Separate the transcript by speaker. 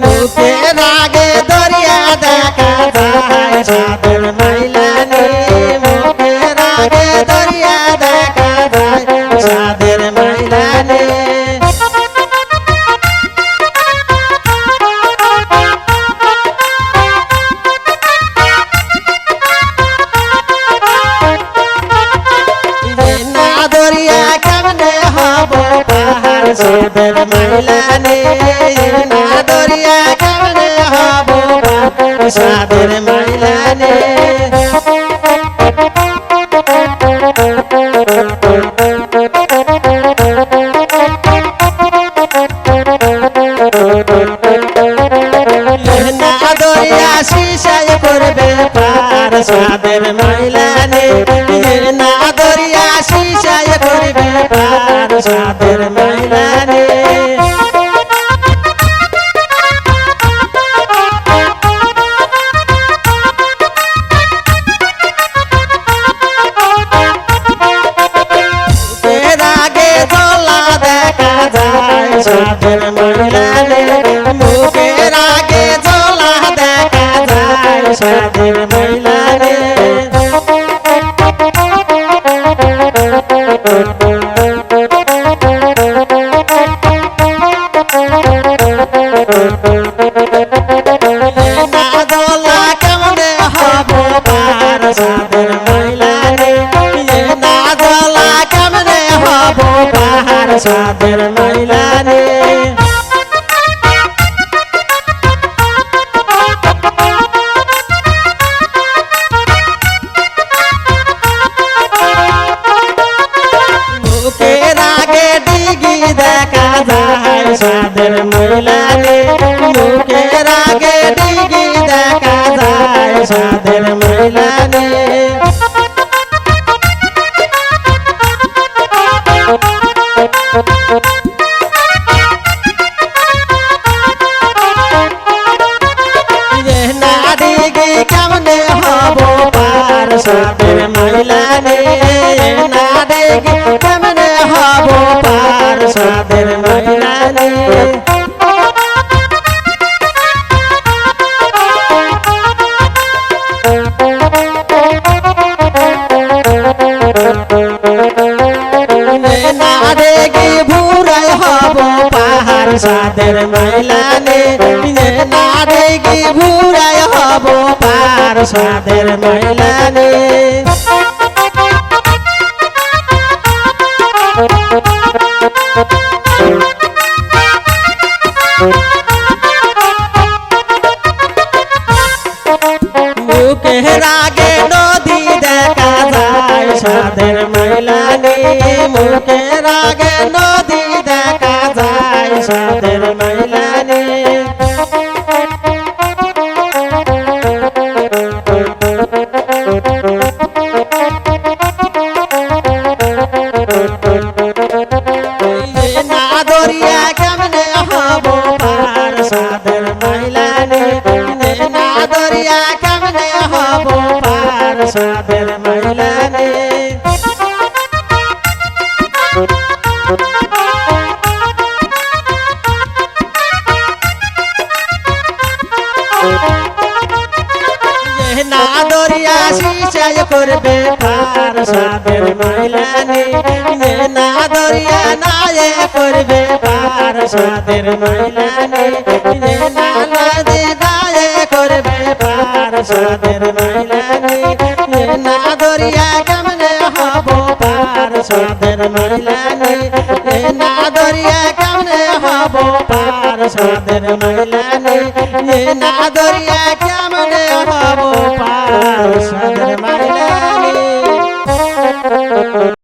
Speaker 1: মুখের আগে দরিয়া দেখা যায় মাইলানি দরিয়া কেমনে হব সাদের মাইলানি দরিয়া শিশায় করবে পার সাদের মাইলানি সাদের মাইলানি মুখের আগে দোলা দেখা যায় সাদের মাইলানি না দোলা যায় সাদের মহিলানি মুখের আগে ডিগি দেখা যায় সাদের মহিলানি না ডিগি কেমনে হব পার সাদের মহিলানি সাদের মাইলানে না দেখি ভুরাই হব পার সাদের মাইলানে মুখের আগে নদী দেখা যায়, সাদের মাইলানি মুখের আগে নদী দেখা যায়, সাদের মাইলানি না পার সাদের মাইলানি না দরিয়া সিঁচাই করবে পার সাদের মাইলানি না দরিয়া নায়ে করবে পার সাদের মাইলানি না নদী নায়ে করবে পার সাদের মাইলানি না দরিয়া কেমনে হব পার সাদের মাইলানি না দরিয়া কেমনে হব পার সাদের মাইলানি না দরিয়া